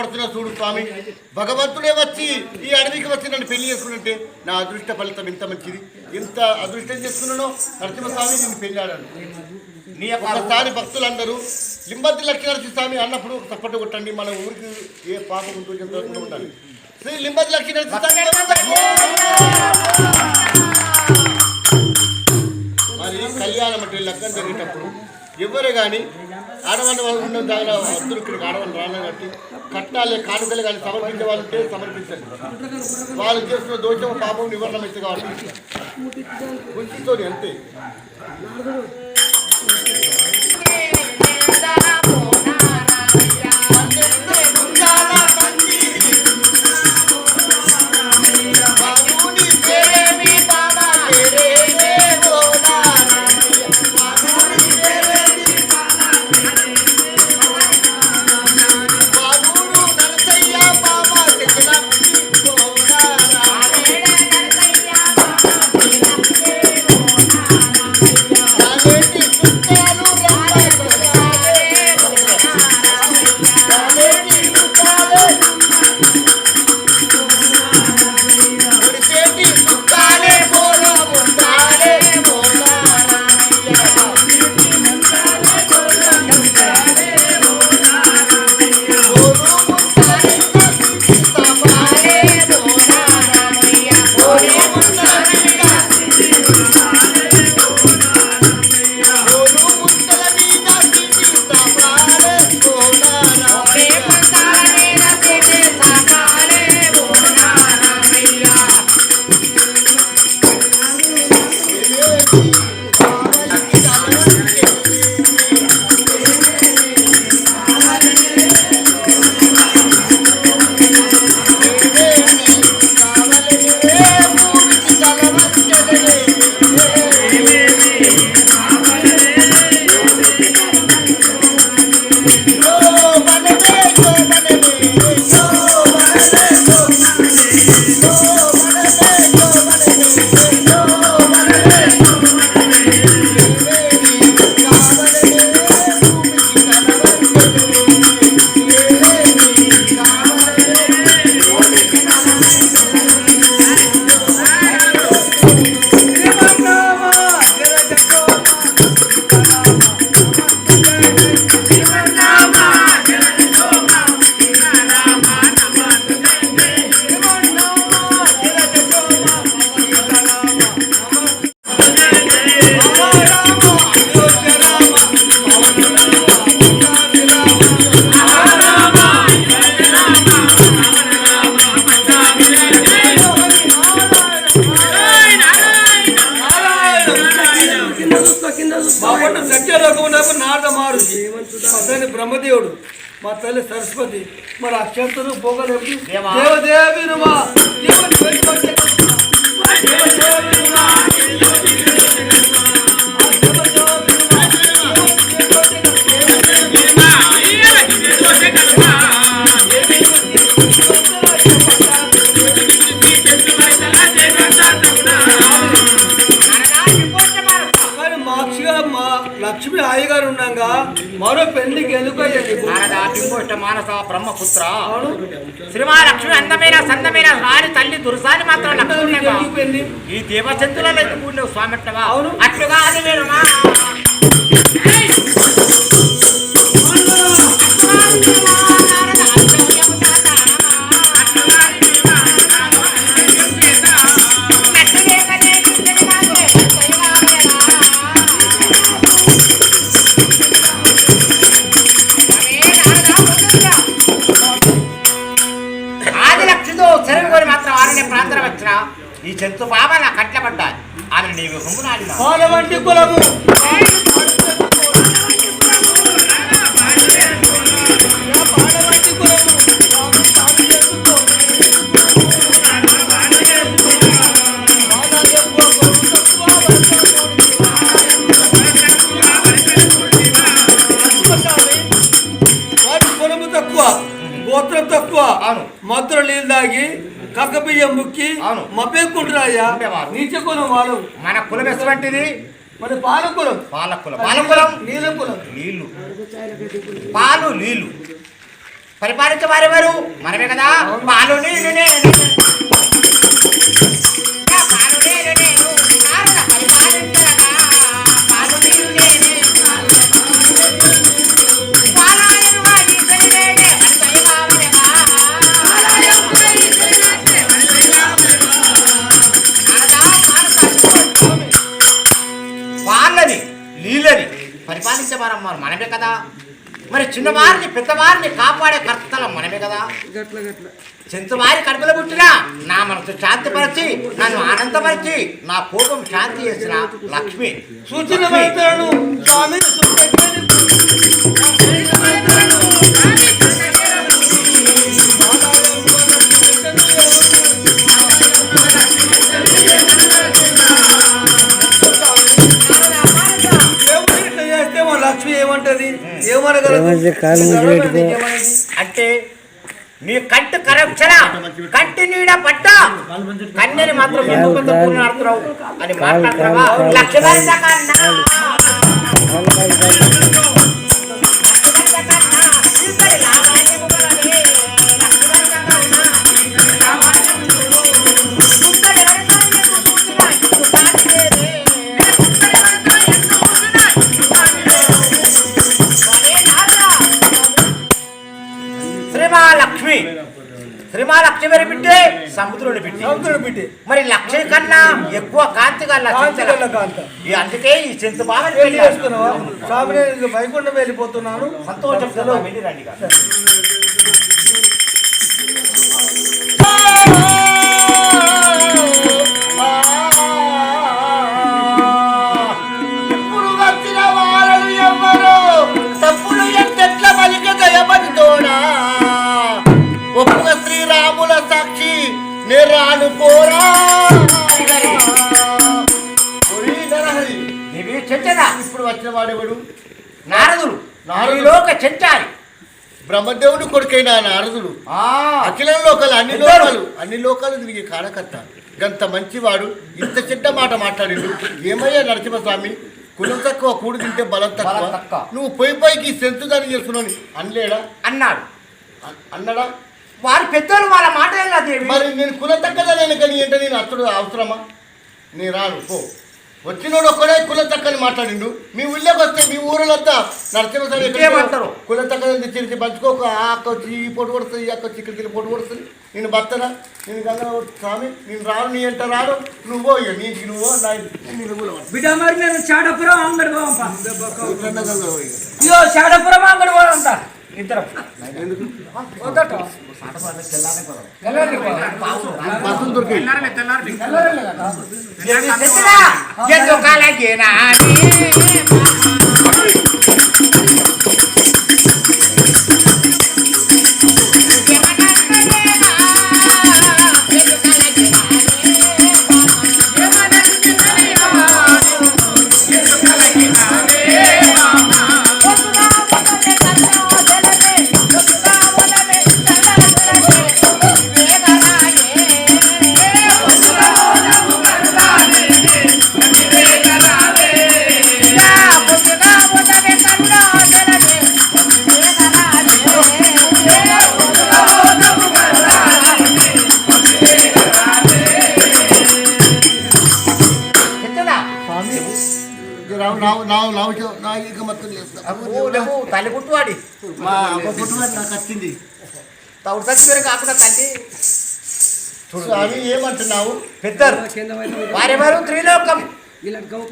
ఎంత గర్వపడుతున్నా చూడు స్వామి. భగవంతుడే వచ్చి ఈ అడవికి వచ్చి నన్ను పెళ్ళి చేసుకున్నట్టే నా అదృష్ట ఫలితం ఎంత మంచిది? ఎంత అదృష్టం చేసుకున్నానో నరసింహస్వామి నేను పెళ్ళి ఆడాను నీ యొక్క ఒకసారి భక్తులందరూ లింబద్రి లక్ష్మీ స్వామి అన్నప్పుడు తప్పట్టు కొట్టండి మన ఊరికి ఏ పాపం ఉంటూ జంతువు ఉండాలి. శ్రీ లింబద్రి లక్ష్మీ స్వామి మరి కళ్యాణం అంటే లగ్గం జరిగేటప్పుడు ఎవరే కానీ ఆడవాళ్ళ వాళ్ళు ఉన్న దాని అందరూ ఇక్కడికి ఆడవాళ్ళు రాను కాబట్టి కట్నాలే కానుకలు కానీ సమర్పించే వాళ్ళు ఉంటే సమర్పించండి వాళ్ళు చేస్తున్న దోషం పాపం నివారణ అయితే కాబట్టి కొంచెంతో అంతే బ్రహ్మపుత్ర అవును శ్రీమహాలక్ష్మి అందమైన సందమైన రాని తల్లి దుర్సాని మాత్రం లక్ష్మి ఈ దేవజంతులలో ఎందుకు అవును. అట్లుగా అది వేరుమా ప్రాంతం వచ్చిన ఈ జంతు పాప నా కట్ల పడ్డాది ఆమె నీవు హుమ్ము కక్క బియ్యం ముక్కి ఉండేవారు. నీచ కొనం వాళ్ళు. మన కులం ఎటువంటిది? మరి పాలకులం. పాలకులం. పాలకులం? నీలకులం. నీళ్ళు పాలు నీళ్ళు పరిపాలించే వారెవరు మనమే కదా. పాలు నీళ్ళు చిన్నవారిని పెద్దవారిని కాపాడే కర్తలం మనమే కదా. గట్ల గట్ల. చెంచువారి కడుపులో పుట్టినా నా మనసు శాంతిపరిచి నన్ను ఆనందపరిచి నా కోపం శాంతి చేసిన లక్ష్మి. సూచన ఏమంటది ఏమనగలదు? అంటే నీ కంటి కరక్షణ కంటి నీడ పట్ట కన్నెని మాత్రం ఎందుకు కొంత పూర్ణ అర్థరావు అని కాలు. కన్నా శ్రీమాలక్ష్మి మరి బిడ్డే సముద్రుని బిడ్డే సముద్రుడు బిడ్డ మరి లక్ష్మి కన్నా ఎక్కువ కాంతి గల కాంతి అందుకే ఈ చింత బాగా స్వామి నేను వైకుంఠం వెళ్ళిపోతున్నాను. సంతోషం కదా వెళ్ళి రండి తప్పులు పలిక దయపడి తోడా నేరాను పోరా. చెంచదా? ఇప్పుడు వచ్చిన వాడెవడు? నారదులు. నారదులోక చెంచాలి. బ్రహ్మదేవుడు కొడుకైన నారదుడు. ఆ, అఖిలం లోకాలు అన్ని. లోకాలు అన్ని లోకాలు తిరిగి కాడకత్త గంత మంచివాడు ఇంత చెడ్డ మాట మాట్లాడిండు. ఏమయ్యా నరసింహస్వామి? కులం తక్కువ కూడు తింటే బలం తక్కువ. నువ్వు పోయి పైకి సెంతు దాన్ని చేస్తున్నావు అనలేడా అన్నాడు? అన్నడా? వారి పెద్దలు వాళ్ళ మాట దేవి? మరి నేను కుల తక్కదని కానీ ఏంటో నేను అతడు అవసరమా? నేను రాను పో. వచ్చినోడు ఒక్కడే కుల తక్కని మాట్లాడిండు. మీ ఊళ్ళోకి వస్తే మీ నరసింహస్వామి ఎక్కడికి ఇంకేమంటారు? కుల తక్కని చిరిచి పంచుకోక. ఆ అక్క వచ్చి ఈ పొట్టు పడుతుంది ఈ అక్క వచ్చి ఇక్కడికి పొట్టు పడుతుంది నేను భర్తనా? నేను గంగా స్వామి నేను రాను నీ ఎంట రాను? నువ్వో ఇక నీకు నువ్వో నా నేను కూడా బిడ్డ మరి నేను చాడపురం అంగడి పోవంపా. చాడపురం అంగడి పోవంతా ఇద్దరం. వద్దట. घेणार తల్లి గుట్టువాడి మా అమ్మ పుట్టుబడి నాకు వచ్చింది. తౌడు తగ్గిపోయి కాకుండా తల్లి. స్వామి ఏమంటున్నావు? వైపు వారెవరు త్రిలోకం.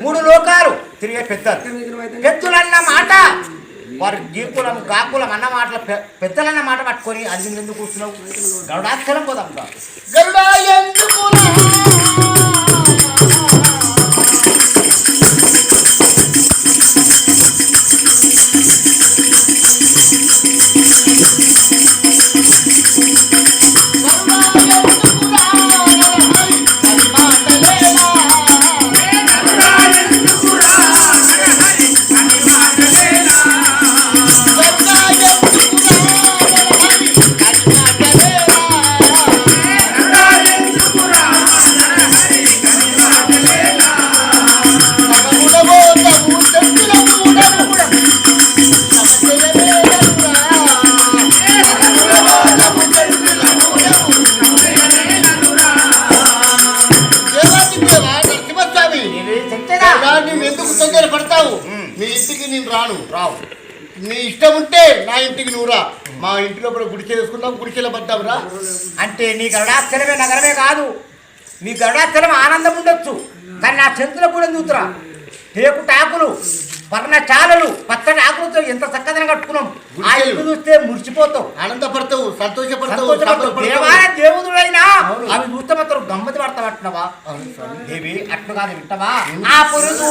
మూడు లోకాలు. తిరిగే పెద్దలు పెద్దలన్న మాట. వారు గీకులం కాకులం అన్న మాటలు పెద్దలన్న మాట పట్టుకొని అది ఎందుకు కూర్చున్నావు? గరుడాక్షరం పోదాం. గరుడా ఎందుకురా? ఇష్టం ఉంటే నా ఇంటికి నువ్వు రా మా ఇంటిలో కూడా గుడిచె వేసుకుందాం గుడిచెల పడ్డావు రా. అంటే నీ గరుడాచలమే నగరమే కాదు. నీ గరుడాచలం ఆనందం ఉండొచ్చు. కానీ నా చెంతులో కూడా చూతురా టేకు టాకులు పర్ణ చాలలు పచ్చని ఆకులతో ఎంత చక్కదనం కట్టుకున్నాం. ఆ ఇల్లు చూస్తే మురిసిపోతావు. ఆనందపడతావు సంతోషపడతావు. దేవాల దేవుడులైనా అవును. అవి చూస్తే మాత్రం గమ్మతి పడతావంటున్నావా అవును స్వామి. దేవి అట్లు కాదు వింటవా ఆ పురుగు.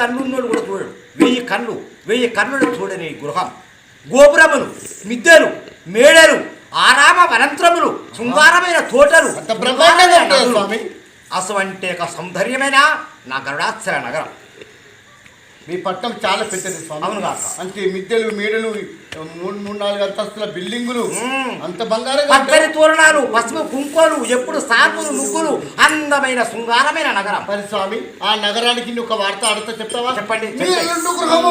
వెయ్యి కన్నున్నోడు కూడా చూడడు. వెయ్యి కన్ను వెయ్యి కన్నులు చూడని గృహం. గోపురములు మిద్దెలు మేడలు ఆరామ వనంత్రములు శృంగారమైన తోటలు. అసవంటే ఒక సౌందర్యమైన నా గరుడాచల నగరం. మీ పట్టణం చాలా పెద్దది స్వామి అవును కాక. అంటే మిద్దెలు మేడలు మూడు మూడు నాలుగు అంతస్తుల బిల్డింగులు. అంత ఉంటాయి. తోరణాలు పసుపు కుంకులు ఎప్పుడు సాకులు ముగ్గులు అందమైన శృంగారమైన నగరం మరి స్వామి ఆ నగరానికి ఒక వార్త ఆడుతూ చెప్తావా చెప్పండి, గృహము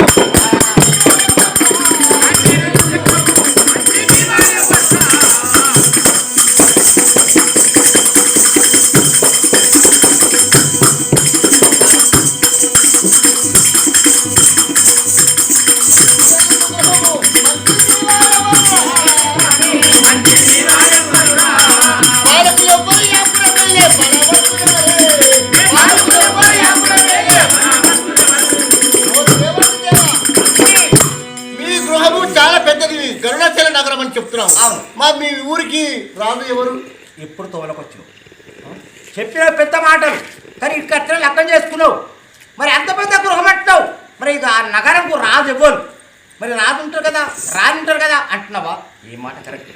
గరుడాచల నగరం అని చెప్తున్నాం. మా మీ ఊరికి రాదు ఎవరు? ఎప్పుడు తోలకొచ్చు చెప్పిన పెద్ద మాటలు. కానీ ఇక్కడ అట్లా లెక్కం చేసుకున్నావు. మరి అంత పెద్ద గృహం అంటున్నావు. మరి ఇది ఆ నగరంకు రాజు ఇవ్వను మరి రాజు ఉంటారు కదా? రాని ఉంటారు కదా? అంటున్నావా? ఈ మాట కరెక్ట్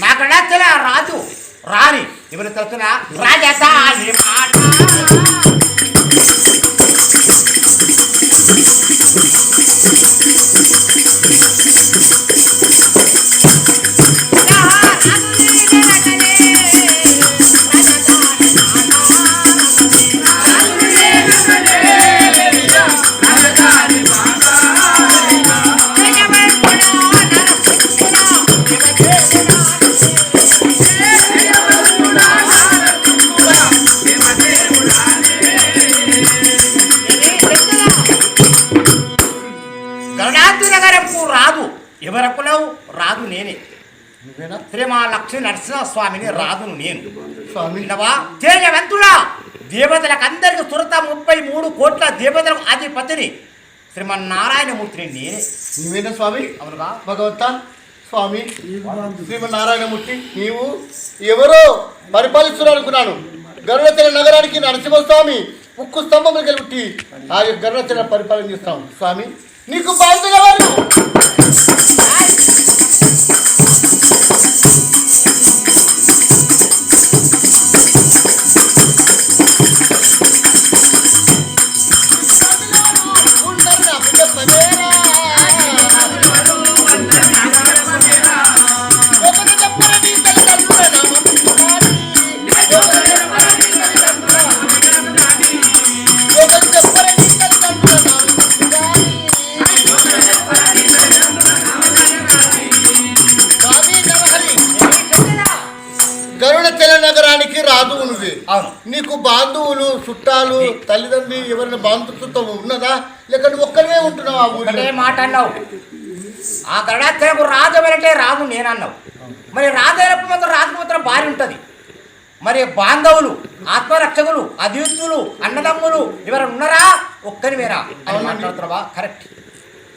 నచ్చలే ఆ రాజు. రాని ఎవరు తెలుసునా రాజా ఈ మాట. గరుడాద్రి నువ్వేనా? శ్రీ మా లక్ష్మీ నరసింహస్వామిని రాదును నేను. తేజవంతుడా దేవతలకు అందరికి సురత ముప్పై మూడు కోట్ల దేవతలకు అధిపతిని శ్రీమన్నారాయణమూర్తిని నేనే. నువ్వేనా స్వామి? అవునుగా భగవంత స్వామి శ్రీమన్నారాయణమూర్తి. నీవు ఎవరో పరిపాలిస్తున్నారు అనుకున్నాను. గరుడచల నగరానికి నరసింహస్వామి ఉక్కు స్తంభం కలిపి ఆ గరుడచల పరిపాలన చేస్తాం. స్వామి నీకు బాధ్యత బాంధుత్వం ఉన్నదా? లేక నువ్వు ఒక్కనే ఉంటున్నావు ఆ ఊరిలో? ఒకటే మాట అన్నావు. ఆ గరుడాచలకు రాజు ఎవరంటే రాదు నేనన్నావు. మరి రాజైనప్పుడు మాత్రం రాజుకు మాత్రం భార్య ఉంటుంది. మరి బాంధవులు ఆత్మరక్షకులు అధియుత్తులు అన్నదమ్ములు ఎవరు ఉన్నారా? ఒక్కరి వేరా అని. మాట్లాడుతున్నావా? కరెక్ట్.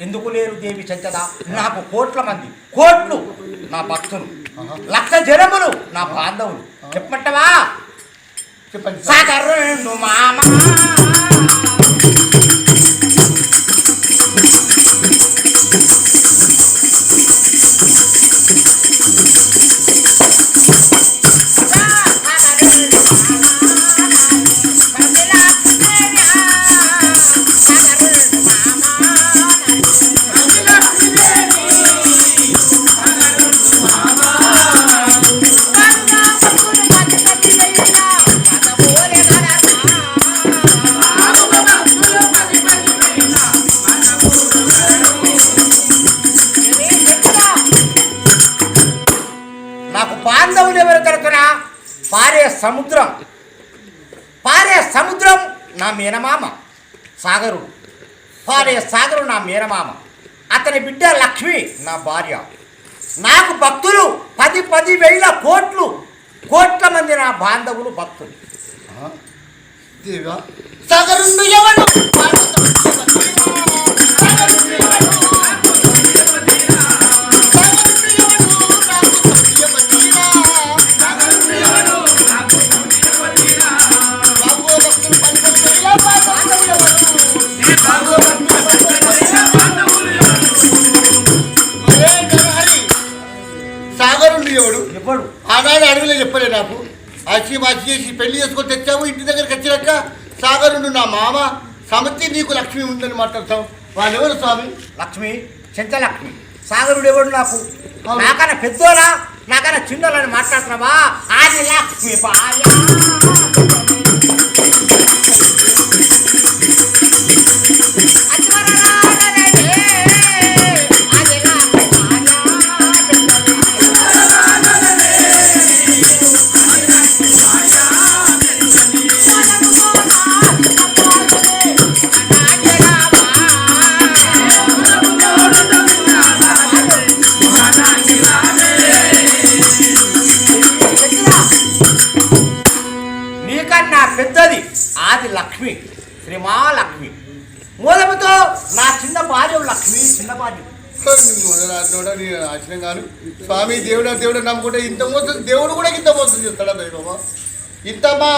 ఎందుకు లేరు దేవి చంచద నాకు కోట్ల మంది. కోట్లు నా భక్తులు. లక్ష జనములు నా బాంధవులు. చెప్పమంటావా? చెప్పండి స్వామి. సాగరుండు మామ నాకు బాంధవులు ఎవరు తరచున పారే సముద్రం. పారే సముద్రం నా మీనమామ సాగరుడు పారే సాగరు నా మీనమామ. అతని బిడ్డ లక్ష్మి నా భార్య. నాకు భక్తులు పది పది వేల కోట్లు కోట్ల మంది నా బాంధవులు భక్తులు. దేవా? సగరుండు ఎవడు? సాగరుండు ఎవడు? ఎవడు ఆనాడు అడవిలో చెప్పలే నాకు. అచ్చి మాచి చేసి పెళ్ళి చేసుకొని తెచ్చావు ఇంటి దగ్గరికి వచ్చినాక సాగరుండు నా మామ. సమతి నీకు లక్ష్మి ఉందని మాట్లాడతావు. వాళ్ళెవరు స్వామి? లక్ష్మి చెంచలక్ష్మి. సాగరుడు ఎవడు నాకు? నాకన్నా పెద్దోలా నాకన్నా చిన్నోళ్ళని మాట్లాడుతున్నావా? ఆది లక్ష్మి భార్య నా పెద్దది ఆది లక్ష్మి శ్రీ లక్ష్మి. మూలముతో నా చిన్న భార్య లక్ష్మి చిన్న భార్య నేను ఆశ్రయం కాను స్వామి దేవుడా దేవుడు నమ్ముకుంటే ఇంత మోసం దేవుడు కూడా ఇంత మోసం చేస్తాడా దైవమా? ఇంత మా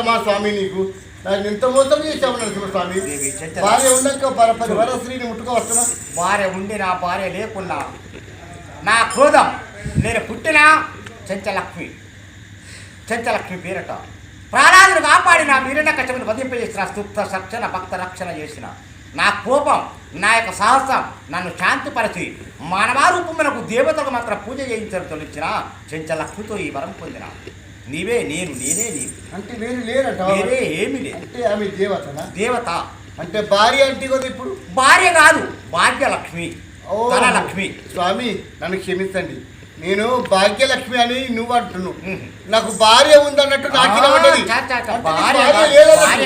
వాదమా స్వామి నీకు? నాకు ఇంత మోసం చేసావు నరసింహస్వామి. భార్య ఉండక పరపతి వర స్త్రీని ముట్టుకు వస్తున్నా. భార్య ఉండి నా భార్య లేకున్నా నా క్రోధం నేను పుట్టిన చెంచలక్ష్మి. చెంచలక్ష్మి పేరట. ప్రాణాలను కాపాడి నా వీరణ కచ్చమని వధింపజేసిన స్తుప్త సక్షణ భక్త రక్షణ చేసిన. నా కోపం నా యొక్క సాహసం నన్ను శాంతిపరిచి మానవారూపమునకు దేవతలకు మాత్రం పూజ చేయించడం తొలిచిన చెంచలక్ష్మితో ఈ వరం పొందిన. నీవే నేను నేనే నీవు. అంటే వేరు లేరట వేరే ఏమీ లేదు. అంటే ఆమె దేవతనా? దేవత. అంటే భార్య అంటే కదా ఇప్పుడు? భార్య కాదు భాగ్యలక్ష్మి ఓ, ధనలక్ష్మి. స్వామి నన్ను క్షమించండి. నేను భాగ్యలక్ష్మి అని నువ్వు అంటున్నావు. నాకు భార్య ఉందన్నట్టు నాకు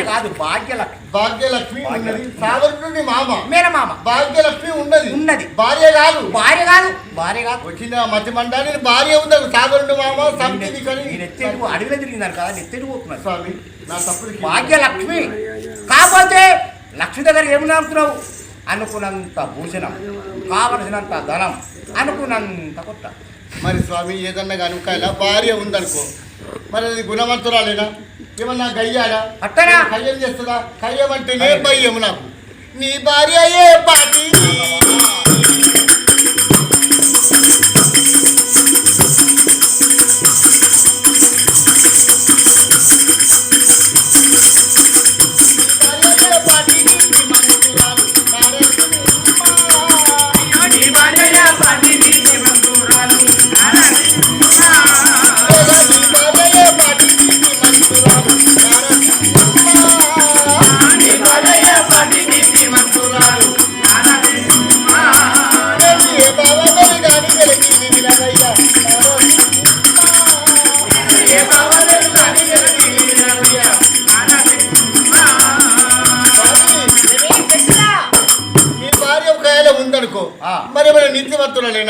కాదు, భాగ్యలక్ష్మి. భాగ్యలక్ష్మి ఉన్నది. సాగరుడు మామ. మేనమామ భాగ్యలక్ష్మి ఉన్నది. ఉన్నది. భార్య కాదు. భార్య కాదు. భార్య కాదు. వచ్చిన మతి మండాలి భార్య ఉందని. సాగరుడు మామ సంతిది అడవిలో తిరిగిందాను కదా ఎత్తేడు పోతున్నాను స్వామి నా తప్పులు భాగ్యలక్ష్మి. కాకపోతే లక్ష్మి దగ్గర ఏమి అనుకున్నావు అనుకున్నంత భూషణం కావలసినంత ధనం అనుకున్నంత కొట్ట మరి స్వామి ఏదన్నా కానీ ఒకవేళ భార్య ఉందనుకో మరి అది గుణవంతురాలేనా? ఏమన్నా గయ్యాడా? అట్టనా? కయ్యం చేస్తుందా? కయ్యం అంటేనే భయం నాకు? నీ భార్య ఏ పాటి?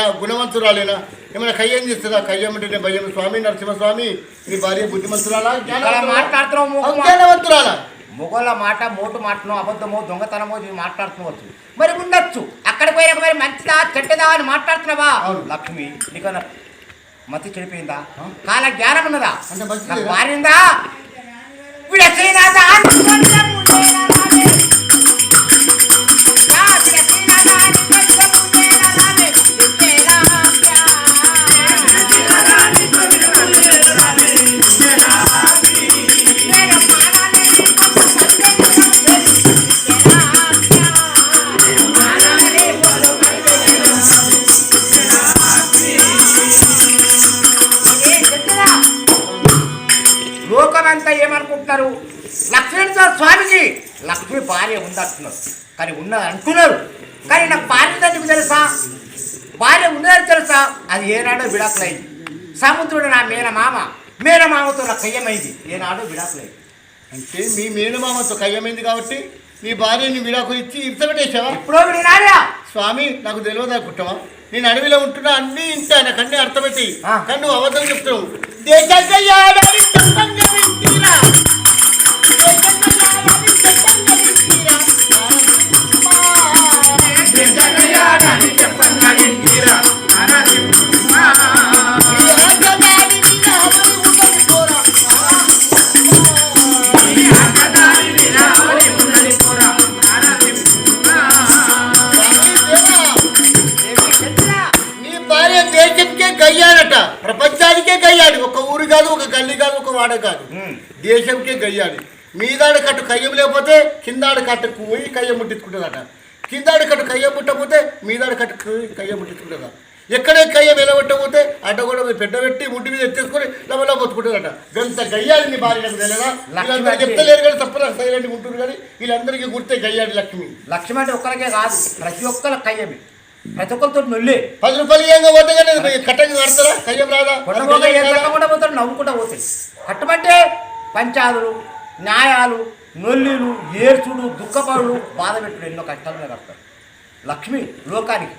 గుణవంతురాలేనా గుణవంతురాలేనా ఏమైనా కయ్యం చేస్తుందా? కయ్యం అంటే భయం. స్వామి నరసింహస్వామి నీ భార్య బుద్ధిమంతురాలా? జ్ఞానవంతురాలా? మొగోళ్ళ మాట మోటు మాటను అబద్ధమో దొంగతనమో మాట్లాడుతున్నవచ్చు. మరి ఉండొచ్చు. అక్కడికి పోయినాక మరి మంచిదా చెడ్డదా అని మాట్లాడుతున్నావా. లక్ష్మి నీకన్నా మతి చెడిపోయిందా? కాల జ్ఞానం ఉన్నదా? అంటే ఏమనుకుంటున్నారు లక్ష్మీనరసింహ స్వామికి లక్ష్మి భార్య ఉందంటున్నారు కానీ ఉన్నది అంటున్నారు కానీ నాకు భార్య ఎందుకు తెలుసా? భార్య ఉన్నదని తెలుసా? అది ఏనాడో విడాకులైంది. సముద్రుడు నా మేనమామ. మేనమామతో నా కయ్యమైంది. ఏనాడో విడాకులైంది. అంటే మీ మేనమామతో కయ్యమైంది కాబట్టి నీ భార్యని విడాకులు ఇచ్చి ఇచ్చబెట్టేశావా ఎప్పుడో విడినాడా స్వామి నాకు తెలియదు అనుకుంటావా నేను అడవిలో ఉంటున్నా అన్ని ఇంటా నాకు అన్ని అర్థమవుతాయి ఆ. కానీ నువ్వు అబద్ధం చెప్తావు దేశంగా Yeah. భార్య దేశంకే గయ్యాడట. ప్రపంచానికే గయ్యాడు. ఒక ఊరు కాదు ఒక గల్లి కాదు ఒక వాడ కాదు. దేశంకే గయ్యాడు. మీదాడ కట్టు కయ్యం లేకపోతే కిందాడ కట్టుకు పోయి కయ్యం ముట్టించుకుంటుందట. కిందాడ కట్టు కయ్యం ముట్టకపోతే మీదాడ కట్టు కయ్యం ముట్టించుకుంటుందా ఎక్కడే కయ్యం ఎలగొట్టకపోతే అడ్డ కూడా పోయి పెద్ద పెట్టి ముట్టి మీద ఎత్తేసుకొని లవలా పొత్తుకుంటుందట గంత గయ్యాడి నీ భార్య తెలియదా? వీళ్ళందరూ చెప్తలేరు కానీ తప్పలేదు సైలెంట్ ఉంటున్నారు కానీ వీళ్ళందరికీ గుర్తే గయ్యాడి లక్ష్మి. లక్ష్మి అంటే ఒక్కరికే కాదు ప్రతి ఒక్కరు కయ్యమి. ప్రతి ఒక్కరితో నొల్లి పది రూపాయలు ఏంగా పోతే కానీ కట్టంగా కడతారా కయ్యం రాదా? తగ్గకుండా పోతాడు నవ్వుకుంటా పోతాయి కట్టమంటే పంచాదులు న్యాయాలు నొల్లిలు ఏడ్చుడు దుఃఖపడులు బాధ పెట్టుడు ఎన్నో కష్టాలు మీద కడతారు. లక్ష్మి లోకానికి.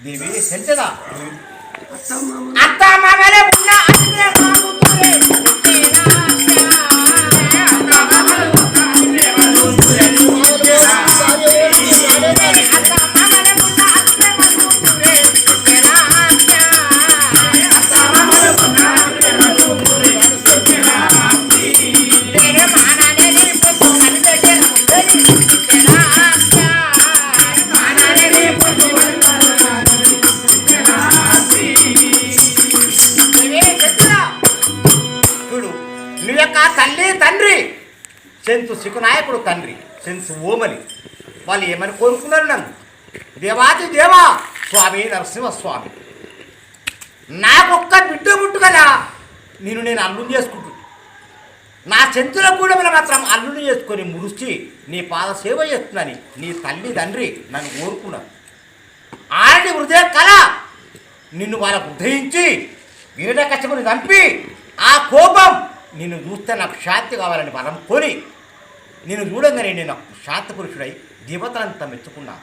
దేవి సెంచదా అత్త మామలే సెన్స్ ఓమని వాళ్ళు ఏమని కోరుకున్నారు నన్ను? దేవాది దేవా స్వామి నరసింహస్వామి. నాకొక్క బిడ్డ ముట్టు కదా నేను నేను అల్లుని చేసుకుంటున్నాను నా చెంతుల కూడా మాత్రం అల్లుని చేసుకొని ముడిచి నీ పాద సేవ చేస్తున్నాని నీ తల్లి తండ్రి నన్ను కోరుకున్నాను ఆడి హృదయ కళ నిన్ను వాళ్ళకు ఉదయించి వీడ కష్టపడి చంపి ఆ కోపం నిన్ను చూస్తే నాకు శాంతి కావాలని బలం కొని నేను చూడంగానే నేను శాంత పురుషుడై దేవతలంతా మెచ్చుకున్నా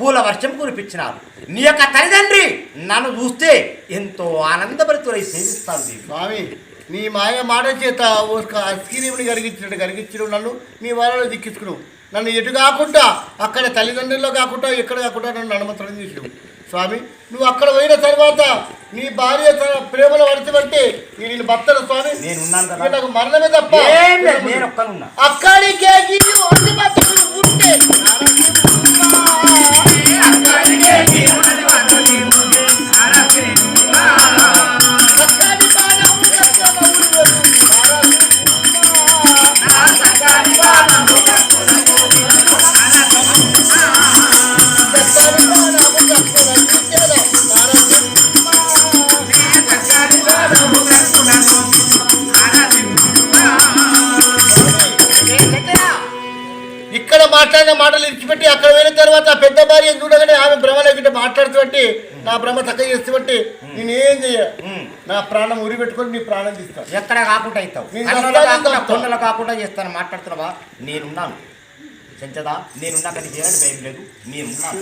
పూల వర్షం కురిపించినారు. నీ యొక్క తల్లిదండ్రి నన్ను చూస్తే ఎంతో ఆనందభరితులై సేవిస్తాను స్వామి నీ మాయ మాట చేత ఒక అస్కిరీముని కలిగించినట్టు కలిగించడం నన్ను. మీ వాళ్ళలో దిక్కించుకున్నావు నన్ను ఎటు కాకుండా అక్కడ తల్లిదండ్రుల్లో కాకుండా ఎక్కడ కాకుండా నన్ను అనుమతులను చేసినావు స్వామి నువ్వు అక్కడ పోయిన తర్వాత నీ భార్య తన ప్రేమలో పడితే నేను నేను భర్తను స్వామి. ఇక నాకు మరణమే తప్ప. నేను అక్కడికే ఉంటే. మాట్లాడుతూ నా భ్రమ చక్క చేస్తూ నేనేం చెయ్య. నా ప్రాణం ఉరి పెట్టుకొని నీ ప్రాణం తీస్తాను ఎక్కడ కాకుండా అవుతావు. కొండలు కాకుండా చేస్తాను. మాట్లాడుతున్నావా? నేనున్నాను. చెంచదా? నేనున్నా కానీ చేయాలని భయం లేదు. నేనున్నాను.